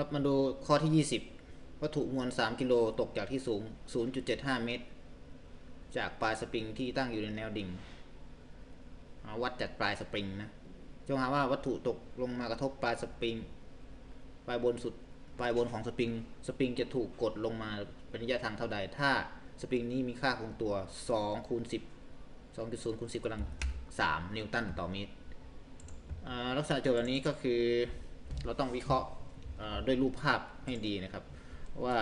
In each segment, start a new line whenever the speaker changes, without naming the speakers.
ครับมาดูข้อที่ 20 วัตถุมวล 3 กิโลตกจากที่สูง 0.75 เมตร จากปลายสปริงที่ตั้งอยู่ในแนวดิ่งอ่าวัดจากปลายสปริงนะจงหาว่าวัตถุตกลงมากระทบปลายสปริง ปลายบนสุด ปลายบนของสปริง สปริงจะถูกกดลงมาเป็นระยะทางเท่าใด ถ้าสปริงนี้มีค่าคงตัว2คูณ10 2.0คูณ10กำลัง 3 นิวตันต่อเมตรลักษณะโจทย์แบบนี้ก็คือเราต้องวิเคราะห์ ด้วยรูปภาพให้ดีนะครับ ว่า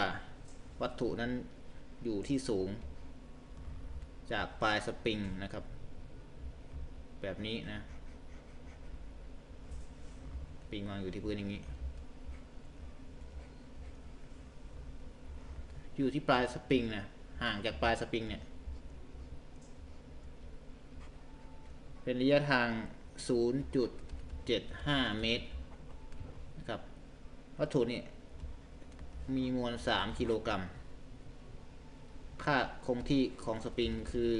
วัตถุนั้นอยู่ที่สูง จากปลายสปริงนะครับ แบบนี้นะสปริงวางอยู่ที่พื้นอย่างนี้ อยู่ที่ปลายสปริงนะห่างจากปลายสปริงเนี่ย เป็นระยะทาง 0.75 เมตร วัตถุนี่มีมวล 3 กิโลกรัม ค่าคงที่ของสปริงคือ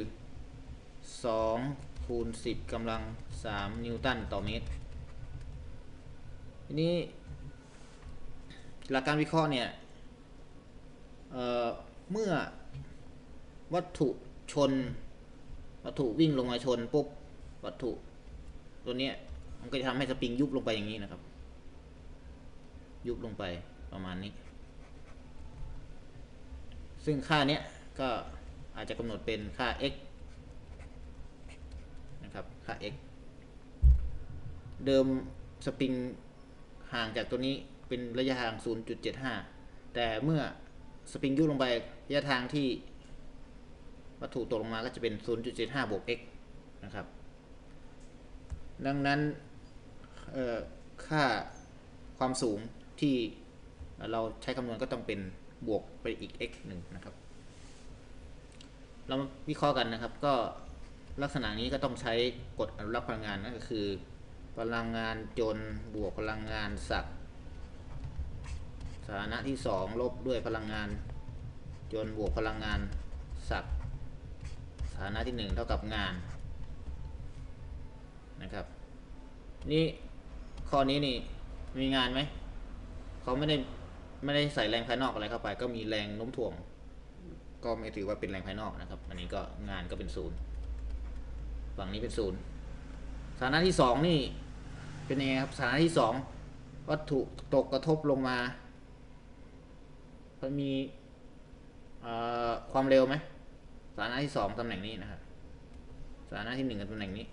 2คูณ10กำลัง 3 นิวตันต่อเมตรทีนี้ หลักการวิเคราะห์เนี่ยเเมื่อวัตถุชน วัตถุวิ่งลงมาชนปุ๊บวัตถุตัวนี้มันก็จะทำให้สปริงยุบลงไปอย่างนี้นะครับ ยุบลงไปประมาณนี้ ซึ่งค่าเนี้ยก็อาจจะกำหนดเป็นค่า x นะครับ ค่า x เดิมสปริงห่างจากตัวนี้เป็นระยะทาง 0.75 แต่เมื่อสปริงยุบลงไประยะทางที่วัตถุตกลงมาก็จะเป็น 0.75 บวก x นะครับ ดังนั้นค่าความสูง ที่เราใช้คำนวณก็ต้องเป็นบวกไปอีก x หนึ่งนะครับ เรามาวิเคราะห์กันนะครับ ก็ลักษณะนี้ก็ต้องใช้กฎอนุรักษ์พลังงานนั่นก็คือ พลังงานจนบวกพลังงานศักสถานะที่ 2 ลบด้วยพลังงาน จนบวกพลังงานศักสถานะที่ 1 เท่ากับงานนะครับ นี่ข้อนี้นี่มีงานไหม เขาไม่ได้ไม่ได้ใส่แรงภายนอกอะไรเข้าไป ก็มีแรงโน้มถ่วง ก็ไม่ถือว่าเป็นแรงภายนอกนะครับ อันนี้ก็งานก็เป็นศูนย์ฝั่งนี้เป็นศูนย์สถานะที่สองนี่เป็นยังไงครับสถานะที่สองวัตถุตกกระทบลงมามันมีความเร็วไหมสถานะที่สองตำแหน่งนี้นะครับสถานะที่หนึ่งกับตำแหน่งนี้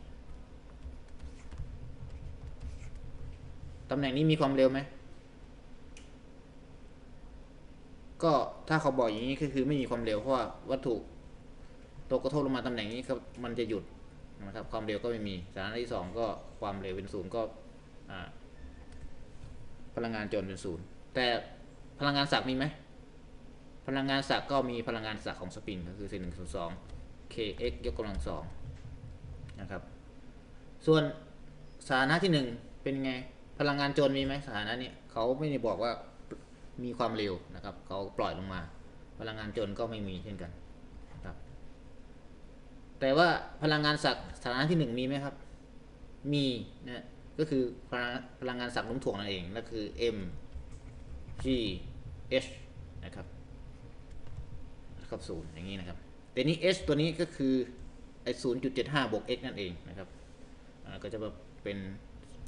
ตำแหน่งนี้มีความเร็วไหม ก็ถ้าเขาบอกอย่างนี้ก็คือไม่มีความเร็วเพราะว่าวัตถุตกกระทบลงมาตำแหน่งนี้ครับมันจะหยุดนะครับความเร็วก็ไม่มีสถานะที่สองก็ความเร็วเป็นศูนย์ก็พลังงานจนเป็นศูนย์แต่พลังงานศักมีไหมพลังงานศักก็มีพลังงานศักของสปริงก็คือส่หนึ่งส่วนสอง kx ยกกำลังสองนะครับส่วนสถานะที่หนึ่งเป็นไงพลังงานจรมีไหมสถานะนี้เขาไม่ได้บอกว่า มีความเร็วนะครับเขาปล่อยลงมา พลังงานจรก็ไม่มีเช่นกันครับแต่ว่าพลังงานศักสถานะที่หนึ่งมีไหมครับ มีนะก็คือพลังงานศักน้มถ่วงนั่นเองนั่นคือ m g h นะครับครับศูนย์อย่างนี้นะครับแต่นี้ h ตัวนี้ก็คือไอ้ศูนย์จุดเจ็ดห้าบวก x นั่นเองนะครับก็จะเป็น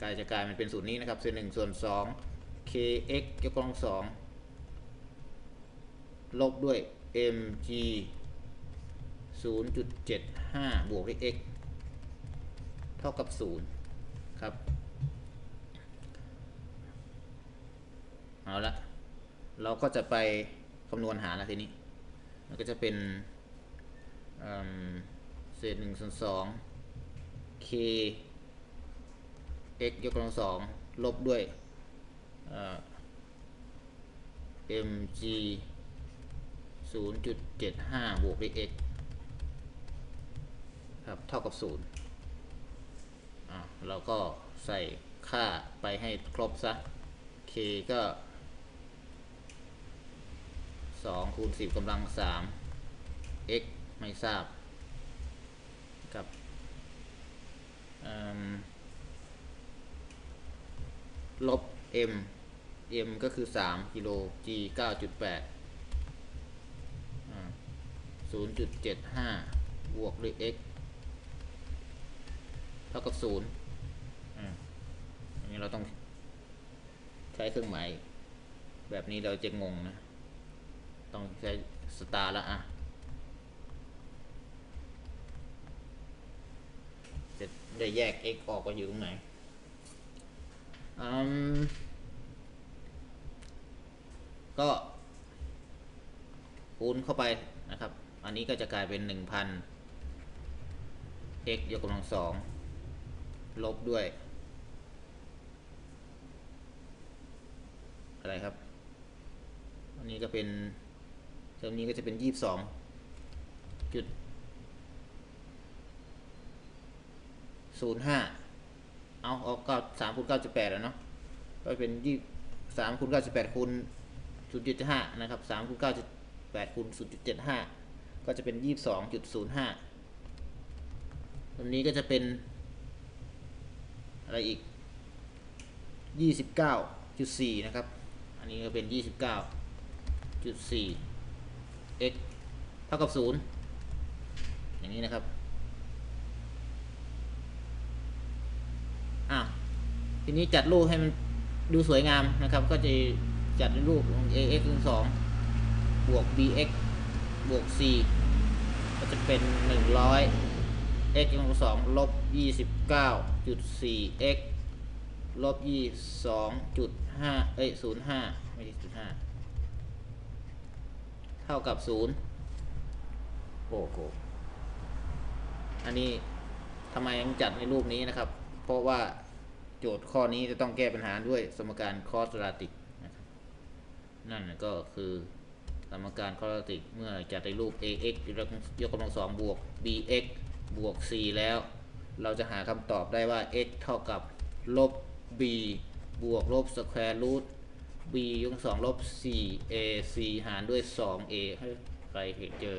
กลายจะกลายมันเป็นสูตรนี้นะครับส่วนหนึ่งส่วนสอง kx ยกกำลังสองลบด้วย mg 0.75 บวกด้วย x เท่ากับ 0 ครับ เอาละ เราก็จะไปคำนวณหาและทีนี้ มันก็จะเป็นเศษ1ส่วน2 k x ยกกำลังสองลบด้วย mg 0.75 บวกด้วย x ครับ เท่ากับ 0อ่าเราก็ใส่ค่าไปให้ครบซะ k ก็ 2 คูณ 10กำลัง 3 x ไม่ทราบ กับลบ m m ก็คือสามกิโล g เก้าจุดแปดศูนย์จุดเจ็ดห้าบวกด้วย x เท่ากับศูนย์อันนี้เราต้องใช้เครื่องหมายแบบนี้เราจะงงนะ ต้องใช้สตาร์ล้วอะจะได้แยก x ออกว่าอยู่ตรงไหนอืม ก็คูณเข้าไปนะครับ อันนี้ก็จะกลายเป็น 1,000 x ยกกำลังสองลบด้วย อะไรครับ อันนี้ก็เป็นเทอมนี้ก็จะเป็น 22จุดศูนย์ห้าเอาเอาเก้าสามคูณเก้าจุดแปดแล้วเนาะ ก็เป็นยี่สามคูณเก้าจุดแปดคูณ ศูนย์จุดห้านะครับสามคูณเก้าจุดแปดคูณศูนย์จุดเจ็ดห้าก็จะเป็นยี่สิบสองจุดศูนย์ห้าตรงนี้ก็จะเป็น อะไรอีกยี่สิบเก้าจุดสี่นะครับ อันนี้ก็เป็นยี่สิบเก้าจุดสี่ x เท่ากับศูนย์อย่างนี้นะครับอะทีนี้จัดรูปให้มันดูสวยงามนะครับ ก็จะ จัดรูปของ ax คูณสองบวก bx บวก c ก็จะเป็น 100 x คูณสองลบ 29.4 x ลบ 22.5 เอ้ย 05 ไม่ใช่05 เท่ากับ 0 โอ้โหอันนี้ทำไมต้องจัดในรูปนี้นะครับ เพราะว่าโจทย์ข้อนี้จะต้องแก้ปัญหาด้วยสมการคอส r าติก นั่นก็คือสมการคอส r าติกเมื่อจัดในรูป ax ยกกำลังสองบวก bx บวก c แล้ว เราจะหาคำตอบได้ว่า x เท่ากับลบ b บวกลบสแควร์รูท b ยกสองลบ 4 ac หารด้วย 2a ให้ใครเห็นเจอ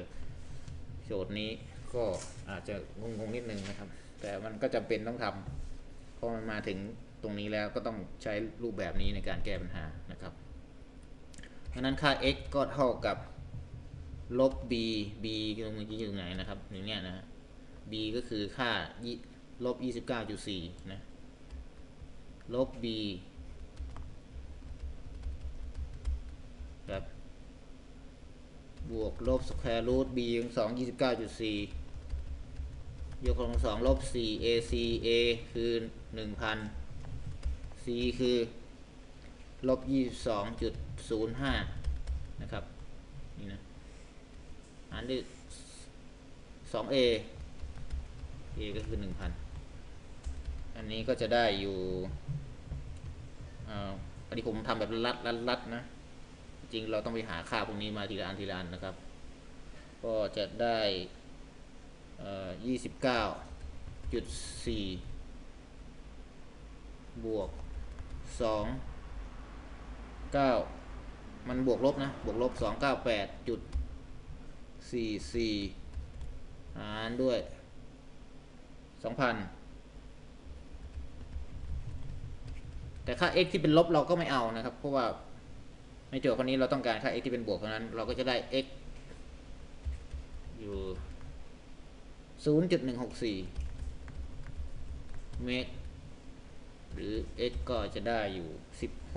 โจทย์นี้ก็อาจจะงงๆนิดนึงนะครับ แต่มันก็จำเป็นต้องทำเพราะมันมาถึงตรงนี้แล้วก็ต้องใช้รูปแบบนี้ในการแก้ปัญหานะครับ ดังนั้นค่า x ก็เท่ากับลบ b b ตรงเมื่อกี้อยู่ไหนนะครับอย่างเนี้ยนะ b ก็คือค่ายี่ลบ29.4นะลบ b ครับบวกลบสแควร์รูท b ของสองยี่สิบเก้าจุดสี่ยกกำลังสองลบสี่ ac a คือหนึ่งพัน c คือ ลบยี่สองจุดศูนย์ห้านะครับนี่นะหารด้วยสอง a a ก็คือหนึ่งพันอันนี้ก็จะได้อยู่อ่าอันนี้ผมทำแบบลัดลัดลัดนะ จริงเราต้องไปหาค่าพวกนี้มาทีละอันทีละอันนะครับ ก็จะได้ยี่สิบเก้าจุดสี่บวกสอง เก้ามันบวกลบนะบวกลบสองเก้าแปดจุดสี่สี่หารด้วยสองพันแต่ค่า x ที่เป็นลบเราก็ไม่เอานะครับ เพราะว่าในโจทย์ข้อนี้เราต้องการค่า x ที่เป็นบวกเพรานั้นเราก็จะได้ x อยู่ 0.164 เมตร รือ x ก็จะได้อยู่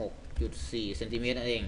16.4เซนติเมตรนั่นเอง